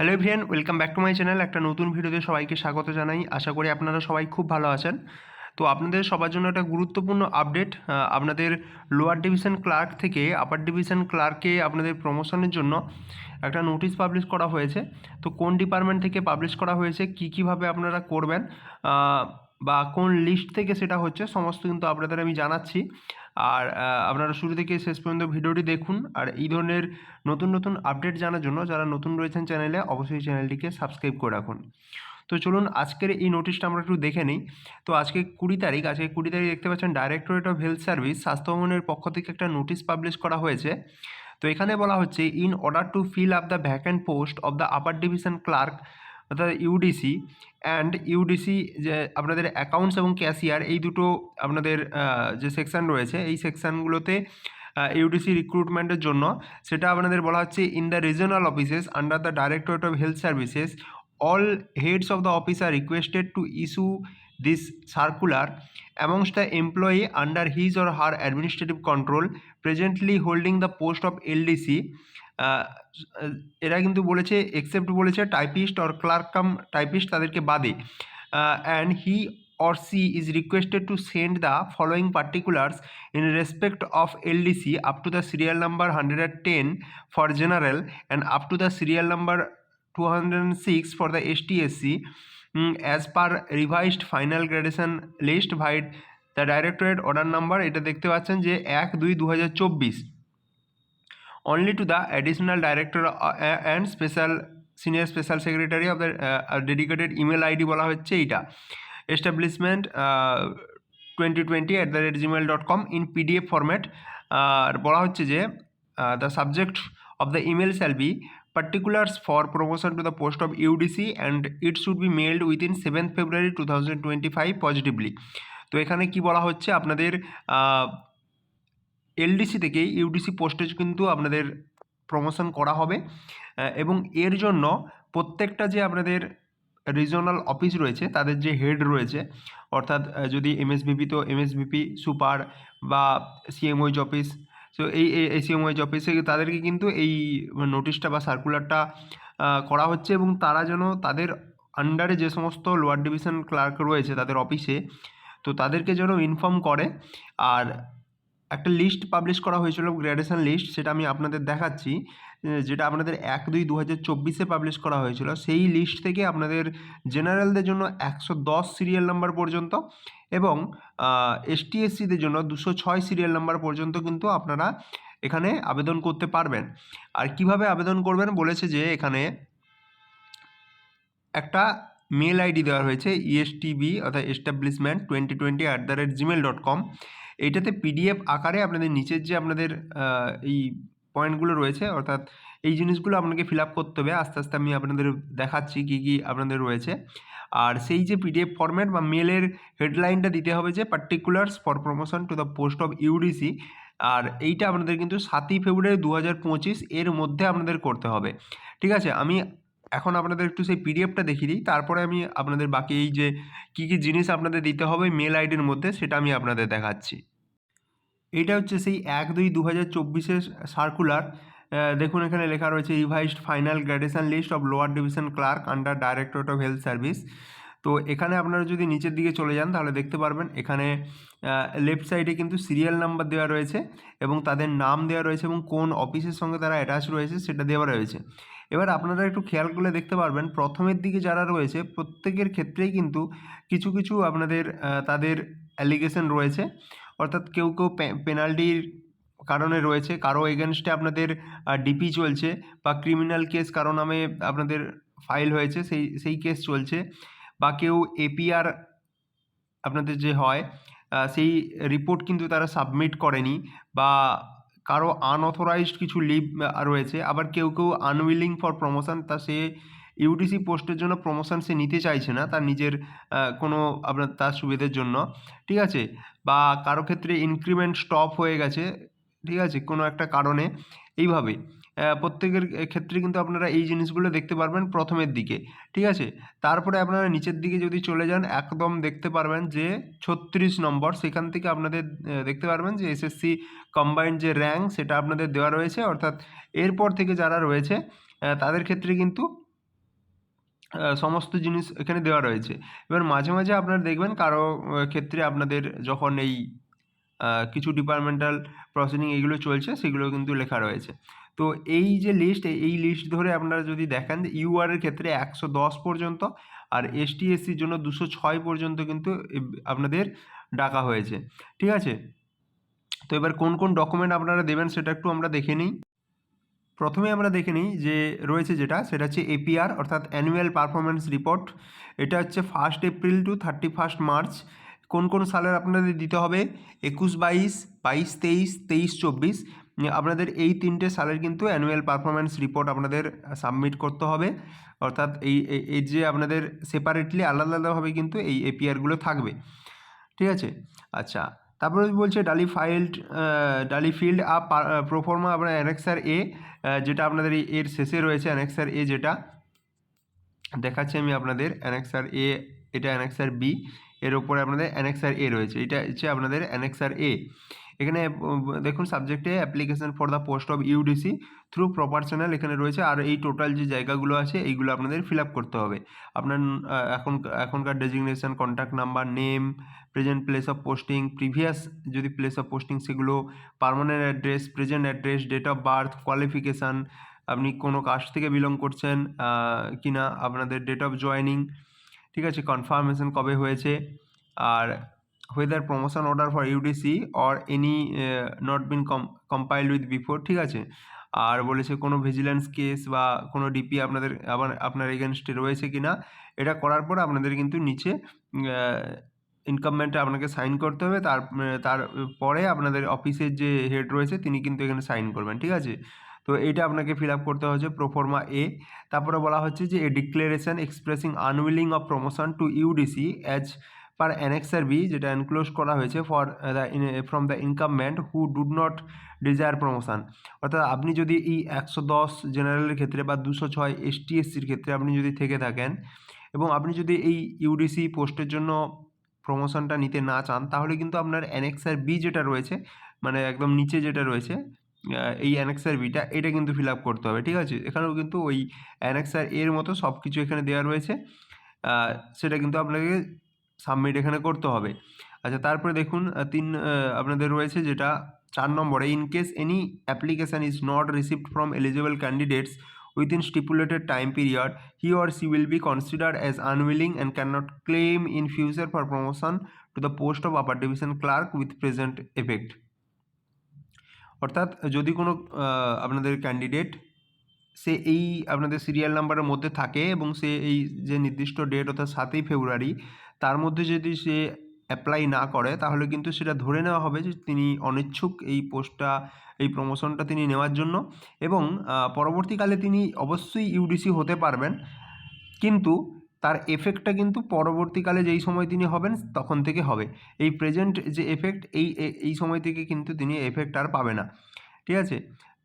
Hello everyone welcome back to my channel একটা নতুন ভিডিওতে সবাইকে স্বাগত জানাই। আশা করি আপনারা সবাই খুব ভালো আছেন। তো আপনাদের সবার জন্য একটা গুরুত্বপূর্ণ আপডেট আপনাদের লোয়ার ডিভিশন ক্লার্ক থেকে আপার ডিভিশন ক্লার্কে আপনাদের প্রমোশনের জন্য একটা নোটিশ পাবলিশ করা হয়েছে। তো কোন ডিপার্টমেন্ট থেকে পাবলিশ করা হয়েছে, কী কীভাবে আপনারা করবেন বা কোন লিস্ট থেকে সেটা হচ্ছে, সমস্ত কিন্তু আপনাদের আমি জানাচ্ছি। আর আপনারা শুরু থেকে শেষ পর্যন্ত ভিডিওটি দেখুন। আর এই ধরনের নতুন নতুন আপডেট জানার জন্য যারা নতুন রয়েছেন চ্যানেলে, অবশ্যই চ্যানেলটিকে সাবস্ক্রাইব করে রাখুন। তো চলুন, আজকের এই নোটিশটা আমরা একটু দেখে নিই। তো আজকে কুড়ি তারিখ, আজকে কুড়ি তারিখ দেখতে পাচ্ছেন ডাইরেক্টরেট অফ হেলথ সার্ভিস স্বাস্থ্য ভবনের পক্ষ থেকে একটা নোটিশ পাবলিশ করা হয়েছে। তো এখানে বলা হচ্ছে in order to fill up the vacant post of the upper division clerk অর্থাৎ ইউডিসি অ্যান্ড ইউডিসি যে আপনাদের অ্যাকাউন্টস এবং ক্যাশিয়ার এই দুটো আপনাদের যে সেকশন রয়েছে এই সেকশনগুলোতে ইউডিসি রিক্রুটমেন্টের জন্য সেটা আপনাদের বলা হচ্ছে in the regional offices under the directorate of health services heads of the office are requested to issue this circular amongst the employee under his or her administrative control presently holding the post of LDC ah, এরা কিন্তু বলেছে except বলেছে typist or clerk cum typist তাদেরকে বাদে। And he or she is requested to send the following particulars in respect of LDC up to the serial number hundred and ten for general and up to the serial number two hundred six for the S STSC as per revised final graduation list vide the directorate order number এটা দেখতে পাচ্ছেন যে এক দুই দু হাজার চব্বিশ। Only to the additional director uh, and special senior special secretary of the uh, dedicated email id বলা হচ্ছে এইটা establishment twenty twenty at the rate Gmail dot com in PDF format আর বলা হচ্ছে যে the subject of the email shall be particulars for promotion to the post of UDC and it should be mailed within 7th February 2025 positively তো এখানে কি বলা হচ্ছে আপনাদের LDC থেকে ইউডিসি পোস্টে কিন্তু আপনাদের প্রমোশন করা হবে। এবং এর জন্য প্রত্যেকটা যে আপনাদের রিজনাল অফিস রয়েছে, তাদের যে হেড রয়েছে, অর্থাৎ যদি এমএসভিপি তো এমএসভিপি সুপার বা সিএমওইচ অফিস তো এই এই অফিসে তাদেরকে কিন্তু এই নোটিশটা বা সার্কুলারটা করা হচ্ছে এবং তারা যেন তাদের আন্ডারে যে সমস্ত লোয়ার ডিভিশন ক্লার্ক রয়েছে তাদের অফিসে তো তাদেরকে যেন ইনফর্ম করে। আর একটা লিস্ট পাবলিশ করা হয়েছিল গ্র্যাডুয়েশন লিস্ট সেটা আমি আপনাদের দেখাচ্ছি যেটা আপনাদের এক দুই দু হাজার চব্বিশে পাবলিশ করা হয়েছিল। সেই লিস্ট থেকে আপনাদের জেনারেলদের জন্য একশো দশ সিরিয়াল নাম্বার পর্যন্ত এবং এসটিএসসিদের জন্য দুশো ছয় সিরিয়াল নাম্বার পর্যন্ত কিন্তু আপনারা এখানে আবেদন করতে পারবেন। আর কীভাবে আবেদন করবেন বলেছে যে এখানে একটা মেল আইডি দেওয়া হয়েছে E ইএসটিবি অর্থাৎ establishment twenty twenty at the rate Gmail dot com এইটাতে পিডিএফ আকারে আপনাদের নিচের যে আপনাদের এই পয়েন্টগুলো রয়েছে, অর্থাৎ এই জিনিসগুলো আপনাকে ফিল আপ করতে হবে। আস্তে আস্তে আমি আপনাদের দেখাচ্ছি কী কী আপনাদের রয়েছে। আর সেই যে পিডিএফ ফরম্যাট বা মেলের হেডলাইনটা দিতে হবে যে particulars for promotion to the post of UDC আর এইটা আপনাদের কিন্তু সাতই ফেব্রুয়ারি দু হাজার পঁচিশ এর মধ্যে আপনাদের করতে হবে। ঠিক আছে? আমি এখন আপনাদের একটু সেই পিডিএফটা দেখিয়ে দিই। তারপরে আমি আপনাদের বাকি এই যে কী কী জিনিস আপনাদের দিতে হবে মেল আইডির মধ্যে, সেটা আমি আপনাদের দেখাচ্ছি। এইটা হচ্ছে সেই এক দুই দু হাজার চব্বিশের সার্কুলার দেখুন এখানে লেখা রয়েছে revised final graduation list of lower division clerk under directorate of health service তো এখানে আপনারা যদি নিচের দিকে চলে যান, তাহলে দেখতে পারবেন এখানে লেফট সাইডে কিন্তু সিরিয়াল নাম্বার দেওয়া রয়েছে এবং তাদের নাম দেওয়া রয়েছে এবং কোন অফিসের সঙ্গে তারা অ্যাটাচ রয়েছে, সেটা দেওয়া রয়েছে। এবার আপনারা একটু খেয়াল করলে দেখতে পারবেন, প্রথমের দিকে যারা রয়েছে, প্রত্যেকের ক্ষেত্রেই কিন্তু কিছু কিছু আপনাদের তাদের অ্যালিগেশন রয়েছে। অর্থাৎ কেউ কেউ পেনাল্টির কারণে রয়েছে। কারও এগেনস্টে আপনাদের ডিপি চলছে বা ক্রিমিনাল কেস কারও নামে আপনাদের ফাইল হয়েছে, সেই সেই কেস চলছে বা কেউ এপিআর আপনাদের যে হয় সেই রিপোর্ট কিন্তু তারা সাবমিট করেনি বা কারও আনঅথরাইজড কিছু লিভ রয়েছে, আবার কেউ কেউ আনউইলিং ফর প্রমোশন তা সে ইউডিসি পোস্টের জন্য প্রমোশন সে নিতে চাইছে না, তার নিজের কোনো আপনার, তার সুবিধের জন্য, ঠিক আছে? বা কারও ক্ষেত্রে ইনক্রিমেন্ট স্টপ হয়ে গেছে, ঠিক আছে? কোনো একটা কারণে, এইভাবে। প্রত্যেকের ক্ষেত্রে কিন্তু আপনারা এই জিনিসগুলো দেখতে পারবেন প্রথমের দিকে, ঠিক আছে? তারপরে আপনারা নিচের দিকে যদি চলে যান, একদম দেখতে পারবেন যে ছত্রিশ নম্বর, সেখান থেকে আপনাদের দেখতে পারবেন যে এসএসসি কম্বাইন্ড যে র্যাঙ্ক সেটা আপনাদের দেওয়া রয়েছে, অর্থাৎ এরপর থেকে যারা রয়েছে তাদের ক্ষেত্রে কিন্তু সমস্ত জিনিস এখানে দেওয়া রয়েছে। এবার মাঝে মাঝে আপনারা দেখবেন কারও ক্ষেত্রে আপনাদের যখন এই কিছু ডিপার্টমেন্টাল প্রসিডিং এগুলো চলছে সেগুলো কিন্তু লেখা রয়েছে। তো এই যে লিস্ট এই লিস্ট ধরে আপনারা যদি দেখেন ইউআর এর ক্ষেত্রে একশো দশ পর্যন্ত আর এসটি এসসির জন্য দুশো ছয় পর্যন্ত কিন্তু আপনাদের ডাকা হয়েছে। ঠিক আছে? তো এবার কোন কোন ডকুমেন্ট আপনারা দেবেন সেটা একটু আমরা দেখে নিই। প্রথমে আমরা দেখে নিই যে রয়েছে যেটা, সেটা হচ্ছে এপিআর অর্থাৎ অ্যানুয়াল পারফরমেন্স রিপোর্ট এটা হচ্ছে first April to thirty first March কোন কোন সালের আপনাদের দিতে হবে? একুশ, বাইশ বাইশ, তেইশ তেইশ, চব্বিশ। আপনাদের এই তিনটে সালের কিন্তু অ্যানুয়াল পারফরমেন্স রিপোর্ট আপনাদের সাবমিট করতে হবে। অর্থাৎ এই এই- যে আপনাদের সেপারেটলি আলাদা আলাদাভাবে কিন্তু এই এপিআরগুলো থাকবে। ঠিক আছে? আচ্ছা তারপরে বলছে duly filed duly filled up proforma আপনার অ্যানেক্সার এ যেটা আপনাদের এর শেষে রয়েছে অ্যানেক্সার এ যেটা। দেখাচ্ছি আমি আপনাদের অ্যানেক্সার এ এটা অ্যানেক্সার বি এর উপরে আপনাদের অ্যানেক্সার এ রয়েছে। এটা হচ্ছে আপনাদের অ্যানেক্সার এ এখানে দেখুন সাবজেক্টে application for the post of UDC through প্রপার্সোনাল এখানে রয়েছে। আর এই টোটাল যে জায়গাগুলো আছে এইগুলো আপনাদের ফিল আপ করতে হবে। আপনার এখন এখনকার designation contact number name present place of posting previous যদি প্লেস অফ পোস্টিং সেগুলো permanent address present address date of birth qualification আপনি কোনো কাস্ট থেকে বিলং করছেন আহ, কিনা আপনাদের ডেট অফ জয়নিং ঠিক আছে কনফার্মেশন কবে হয়েছে? আর whether promotion order for UDC or any not been compiled with before ঠিক আছে? আর বলেছে কোনো ভিজিলেন্স কেস বা কোনো ডিপি আপনাদের, আবার আপনার এগেনস্টে রয়েছে কি না এটা করার পর আপনাদের কিন্তু নিচে ইনকামমেন্টে আপনাকে সাইন করতে হবে। তার তারপরে আপনাদের অফিসের যে হেড রয়েছে, তিনি কিন্তু এখানে সাইন করবেন, ঠিক আছে? তো এইটা আপনাকে ফিল আপ করতে হচ্ছে প্রোফর্মা এ তারপরে বলা হচ্ছে যে a declaration expressing unwilling of promotion to UDC as per annexure B যেটা এনক্লোজ করা হয়েছে for the from the incumbent who did not desire promotion অর্থাৎ আপনি যদি এই একশো দশ জেনারেলের ক্ষেত্রে বা দুশো ছয় এসটি এসসির ক্ষেত্রে আপনি যদি থেকে থাকেন এবং আপনি যদি এই ইউডিসি পোস্টের জন্য প্রমোশনটা নিতে না চান, তাহলে কিন্তু আপনার অ্যানেক্সার বি যেটা রয়েছে মানে একদম নিচে যেটা রয়েছে এই অ্যানেক্সার বিটা এটা কিন্তু ফিল আপ করতে হবে, ঠিক আছে? এখানেও কিন্তু ওই অ্যানেক্সার এর মতো সব কিছু এখানে দেওয়া রয়েছে। সেটা কিন্তু আপনাকে সাবমিট এখানে করতে হবে। আচ্ছা তারপরে দেখুন তিন আপনাদের রয়েছে যেটা চার নম্বরে in case any application is not received from eligible candidates within stipulated time period, he or she will be considered as unwilling and cannot claim in future for promotion to the post of upper division clerk with present effect. অর্থাৎ যদি কোনো আপনাদের candidate সে এই আপনাদের serial নাম্বারের মধ্যে থাকে এবং সে এই যে নির্দিষ্ট ডেট অর্থাৎ সাতই ফেব্রুয়ারি, তার মধ্যে যদি সে অ্যাপ্লাই না করে, তাহলে কিন্তু সেটা ধরে নেওয়া হবে যে তিনি অনিচ্ছুক এই পোস্টটা এই প্রমোশনটা তিনি নেওয়ার জন্য এবং পরবর্তীকালে তিনি অবশ্যই ইউডিসি হতে পারবেন। কিন্তু তার এফেক্টটা কিন্তু পরবর্তীকালে যেই সময় তিনি হবেন, তখন থেকে হবে। এই প্রেজেন্ট যে এফেক্ট এই এই সময় থেকে কিন্তু তিনি এফেক্ট আর পাবে না। ঠিক আছে?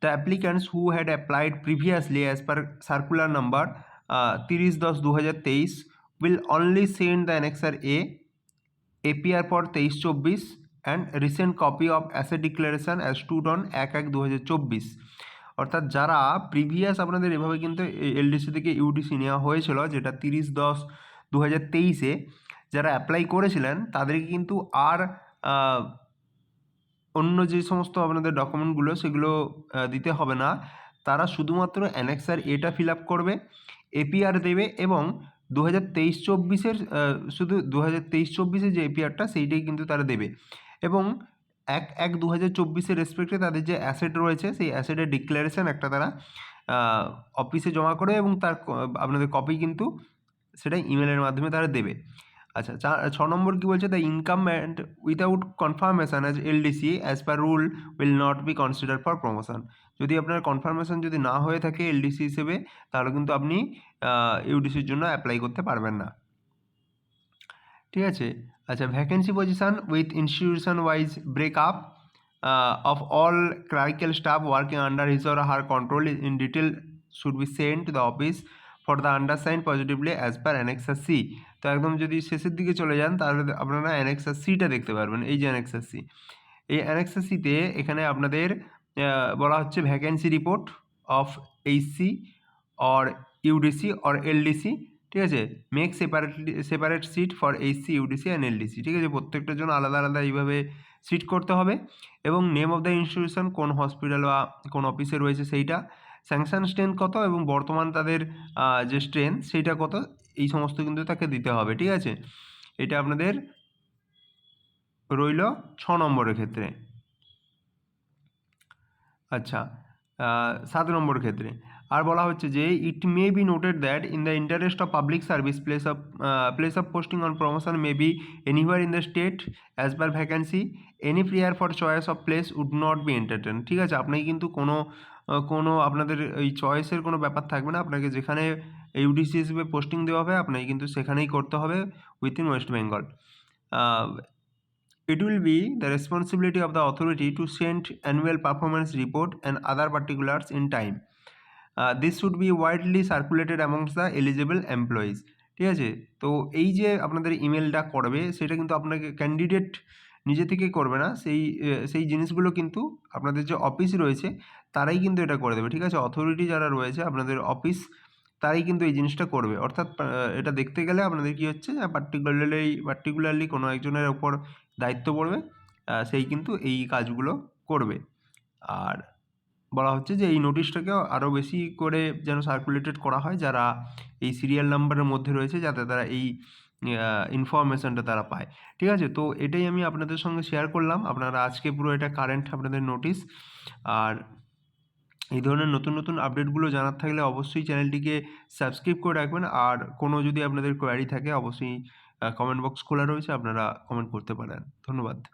The applicants who had applied previously as per circular number তিরিশ দশ দু হাজার তেইশ will only send the annexure A APR for তেইশ চব্বিশ and recent copy of asset declaration as stood on এক এক দু হাজার চব্বিশ। অর্থাৎ যারা প্রিভিয়াস আপনাদের এভাবে কিন্তু এলডিসি থেকে ইউডিসি নেওয়া হয়েছিল, যেটা তিরিশ দশ দু হাজার তেইশে, যারা অ্যাপ্লাই করেছিলেন, তাদেরকে কিন্তু আর অন্য যে সমস্ত আপনাদের ডকুমেন্টগুলো সেগুলো দিতে হবে না। তারা শুধুমাত্র অ্যানেক্সার এটা ফিল আপ করবে এপিআর দেবে এবং দু হাজার তেইশ চব্বিশের শুধু দু হাজার তেইশ চব্বিশের যে এপিআরটা সেইটাই কিন্তু তারা দেবে। এবং এক এক দু হাজার চব্বিশের রেসপেক্টে তাদের যে অ্যাসেট রয়েছে, সেই অ্যাসেটের ডিক্লারেশন একটা তারা অফিসে জমা করে এবং তার আপনাদের কপি কিন্তু সেটা ইমেলের মাধ্যমে তারা দেবে। আচ্ছা চা, ছ নম্বর কী বলছে? The income and without confirmation as LDC as per rule will not be consider for promotion যদি আপনার কনফার্মেশন যদি না হয়ে থাকে এলডিসি হিসেবে, তাহলে কিন্তু আপনি ইউডিসির জন্য অ্যাপ্লাই করতে পারবেন না। ঠিক আছে? আচ্ছা vacancy position with institution wise break up of all clerical staff working under his or her control in detail should be send to the office for the undersign positively as per annexure C তো একদম যদি শেষের দিকে চলে যান, তাহলে আপনারা annexure সিটা দেখতে পারবেন, এই যে অ্যানেক্সার সি এই অ্যানেক্সার সিতে এখানে আপনাদের বলা হচ্ছে vacancy report of HC or UDC or LDC ঠিক আছে? Make separate separate sheet for HC UDC and LDC ঠিক আছে? প্রত্যেকটার জন্য আলাদা আলাদা এইভাবে সিট করতে হবে। এবং নেম অফ দ্য ইনস্টিটিউশন কোন হসপিটাল বা কোন অফিসে রয়েছে সেইটা স্যাংশন স্ট্রেংথ কত এবং বর্তমান তাদের যে স্ট্রেংথ সেইটা কত, এই সমস্ত কিন্তু তাকে দিতে হবে, ঠিক আছে? এটা আপনাদের রইল ছ নম্বরের ক্ষেত্রে। আচ্ছা সাত নম্বর ক্ষেত্রে। আর বলা হচ্ছে যে it may be noted that in the interest of public service place of place of posting on promotion may be anywhere in the state as per vacancy any prayer for choice of place would not be entertain ঠিক আছে, আপনি কিন্তু কোনো কোনো আপনাদের এই চয়েসের কোনো ব্যাপার থাকবে না। আপনাকে যেখানে ইউডিসি হিসেবে পোস্টিং দেওয়া হবে, আপনাকে কিন্তু সেখানেই করতে হবে within West Bengal It will be the responsibility of the authority to send annual performance report and other particulars in time. Uh, this should be widely circulated amongst the eligible employees. ঠিক আছে? তো এই যে আপনাদের ইমেলটা করবে সেটা কিন্তু আপনাকে ক্যান্ডিডেট নিজে থেকে করবে না। সেই সেই জিনিসগুলো কিন্তু আপনাদের যে অফিস রয়েছে তারাই কিন্তু এটা করে দেবে। ঠিক আছে? অথরিটি যারা রয়েছে আপনাদের অফিস তারাই কিন্তু এই জিনিসটা করবে। অর্থাৎ এটা দেখতে গেলে আপনাদের কি হচ্ছে পার্টিকুলারলি পার্টিকুলারলি কোনো একজনের ওপর দায়িত্ব পড়বে সেই কিন্তু এই কাজগুলো করবে। আর বলা হচ্ছে যে এই নোটিশটাকেও আরও বেশি করে যেন সার্কুলেটেড করা হয়, যারা এই সিরিয়াল নাম্বারের মধ্যে রয়েছে, যাতে তারা এই ইনফরমেশনটা তারা পায়। ঠিক আছে? তো এটাই আমি আপনাদের সঙ্গে শেয়ার করলাম। আপনারা আজকে পুরো এটা কারেন্ট আপনাদের নোটিশ আর এই ধরনের নতুন নতুন আপডেটগুলো জানার থাকলে অবশ্যই চ্যানেলটিকে সাবস্ক্রাইব করে রাখবেন। আর কোনো যদি আপনাদের কোয়ারি থাকে, অবশ্যই কমেন্ট বক্স খোলা রয়েছে আপনারা কমেন্ট করতে পারেন। ধন্যবাদ।